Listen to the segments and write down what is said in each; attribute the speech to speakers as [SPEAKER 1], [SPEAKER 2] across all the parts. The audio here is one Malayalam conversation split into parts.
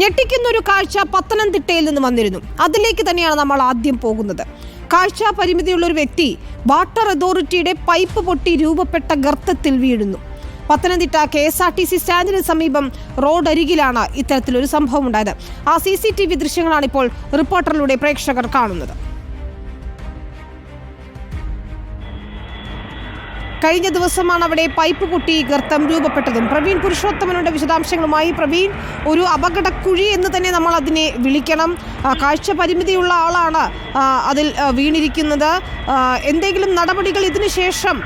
[SPEAKER 1] ഞെട്ടിക്കുന്ന ഒരു കാഴ്ച പത്തനംതിട്ടയിൽ നിന്ന് വന്നിരുന്നു. അതിലേക്ക് തന്നെയാണ് നമ്മൾ ആദ്യം പോകുന്നത്. കാഴ്ച പരിമിതിയുള്ള ഒരു വ്യക്തി വാട്ടർ അതോറിറ്റിയുടെ പൈപ്പ് പൊട്ടി രൂപപ്പെട്ട ഗർത്തത്തിൽ വീഴുന്നു. Pathanamthitta K S R T C സ്റ്റാൻഡിന് സമീപം റോഡരികിലാണ് ഇത്തരത്തിലൊരു സംഭവം ഉണ്ടായത് ആ സി സി ടി വി ദൃശ്യങ്ങളാണ് ഇപ്പോൾ റിപ്പോർട്ടറിലൂടെ പ്രേക്ഷകർ കാണുന്നത്. കഴിഞ്ഞ ദിവസമാണ് അവിടെ പൈപ്പ് പൊട്ടി ഗർത്തം രൂപപ്പെട്ടതും. പ്രവീൺ പുരുഷോത്തമനുടെ വിശദാംശങ്ങളുമായി പ്രവീൺ ഒരു അപകടക്കുഴി എന്ന് തന്നെ നമ്മൾ അതിനെ വിളിക്കണം. കാഴ്ച പരിമിതിയുള്ള ആളാണ് അതിൽ വീണിരിക്കുന്നത്. എന്തെങ്കിലും നടപടികൾ ഇതിനു ശേഷം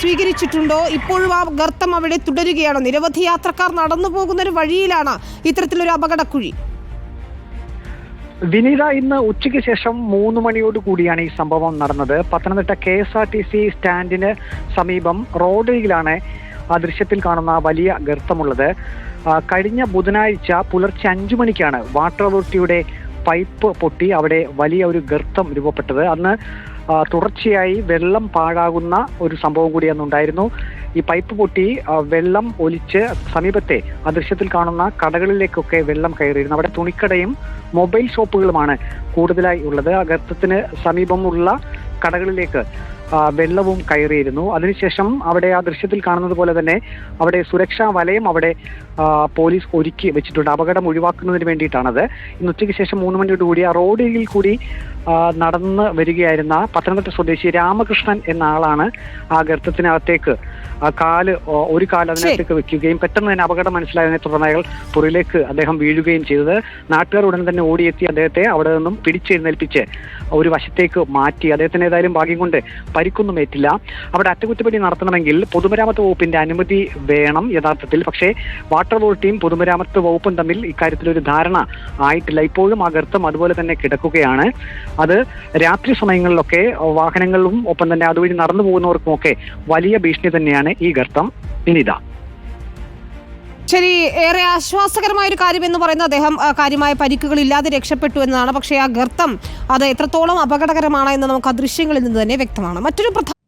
[SPEAKER 1] സ്വീകരിച്ചിട്ടുണ്ടോ? ഇപ്പോഴും ആ ഗർത്തം അവിടെ തുടരുകയാണോ. നിരവധി യാത്രക്കാർ നടന്നു പോകുന്ന ഒരു വഴിയിലാണ് ഇത്തരത്തിലൊരു അപകടക്കുഴി.
[SPEAKER 2] വിനീത ഇന്ന് ഉച്ചയ്ക്ക് ശേഷം മൂന്ന് മണിയോട് കൂടിയാണ് ഈ സംഭവം നടന്നത്. Pathanamthitta K S R T C സ്റ്റാൻഡിന് സമീപം റോഡിലാണ് ആ ദൃശ്യത്തിൽ കാണുന്ന വലിയ ഗർത്തമുള്ളത്. കഴിഞ്ഞ ബുധനാഴ്ച പുലർച്ചെ അഞ്ചു മണിക്കാണ് വാട്ടർ അതോറിറ്റിയുടെ പൈപ്പ് പൊട്ടി അവിടെ വലിയ ഒരു ഗർത്തം രൂപപ്പെട്ടത്. അന്ന് തുടർച്ചയായി വെള്ളം പാഴാകുന്ന ഒരു സംഭവം കൂടി അന്നുണ്ടായിരുന്നു ഈ പൈപ്പ് പൊട്ടി വെള്ളം ഒലിച്ച് സമീപത്തെ ആ ദൃശ്യത്തിൽ കാണുന്ന കടകളിലേക്കൊക്കെ വെള്ളം കയറിയിരുന്നു. അവിടെ തുണിക്കടയും മൊബൈൽ ഷോപ്പുകളുമാണ് കൂടുതലായി ഉള്ളത്. ഗർത്തത്തിന് സമീപമുള്ള കടകളിലേക്ക് വെള്ളവും കയറിയിരുന്നു. അതിനുശേഷം അവിടെ ആ ദൃശ്യത്തിൽ കാണുന്നത് പോലെ തന്നെ അവിടെ സുരക്ഷാ വലയം അവിടെ പോലീസ് ഒരുക്കി വെച്ചിട്ടുണ്ട്. അപകടം ഒഴിവാക്കുന്നതിന് വേണ്ടിയിട്ടാണത്. ഇന്ന് ഉച്ചയ്ക്ക് ശേഷം മൂന്ന് മണിയോട് കൂടി ആ റോഡിൽ കൂടി നടന്ന് വരികയായിരുന്ന പത്തനംതിട്ട സ്വദേശി രാമകൃഷ്ണൻ എന്ന ആളാണ് ആ ഗർത്തത്തിനകത്തേക്ക് ആ കാൽ ഒരു കാൽ അതിനകത്തേക്ക് വെക്കുകയും പെട്ടെന്ന് തന്നെ അപകടം മനസ്സിലായതിനെ തുടർന്ന് അയാൾ പുറയിലേക്ക് അദ്ദേഹം വീഴുകയും ചെയ്തത്. നാട്ടുകാർ ഉടൻ തന്നെ ഓടിയെത്തി അദ്ദേഹത്തെ അവിടെ നിന്നും പിടിച്ചെഴുന്നേൽപ്പിച്ച് ഒരു വശത്തേക്ക് മാറ്റി. അദ്ദേഹത്തിന് ഏതായാലും ഭാഗ്യം കൊണ്ട് പരിക്കൊന്നും ഏറ്റില്ല. അവിടെ അറ്റകുറ്റപ്പണി നടത്തണമെങ്കിൽ പൊതുമരാമത്ത് വകുപ്പിന്റെ അനുമതി വേണം യഥാർത്ഥത്തിൽ. പക്ഷേ വാട്ടർ അതോറിറ്റിയും പൊതുമരാമത്ത് വകുപ്പും തമ്മിൽ ഇക്കാര്യത്തിൽ ഒരു ധാരണ ആയിട്ടില്ല. ഇപ്പോഴും ആ ഗർത്തം അതുപോലെ തന്നെ കിടക്കുകയാണ്. അത് രാത്രി സമയങ്ങളിലൊക്കെ വാഹനങ്ങളും ഒപ്പം തന്നെ അതുവഴി നടന്നു പോകുന്നവർക്കും ഒക്കെ വലിയ ഭീഷണി തന്നെയാണ് ഈ ഗർത്തം. വിനിത.
[SPEAKER 1] ശരി ഏറെ ആശ്വാസകരമായ ഒരു കാര്യം എന്ന് പറയുന്നത് അദ്ദേഹം കാര്യമായ പരിക്കുകൾ ഇല്ലാതെ രക്ഷപ്പെട്ടു എന്നതാണ്. പക്ഷേ ആ ഗർത്തം അത് എത്രത്തോളം അപകടകരമാണ് എന്ന് നമുക്ക് ആ ദൃശ്യങ്ങളിൽ നിന്ന് തന്നെ വ്യക്തമാണ്. മറ്റൊരു പ്രധാന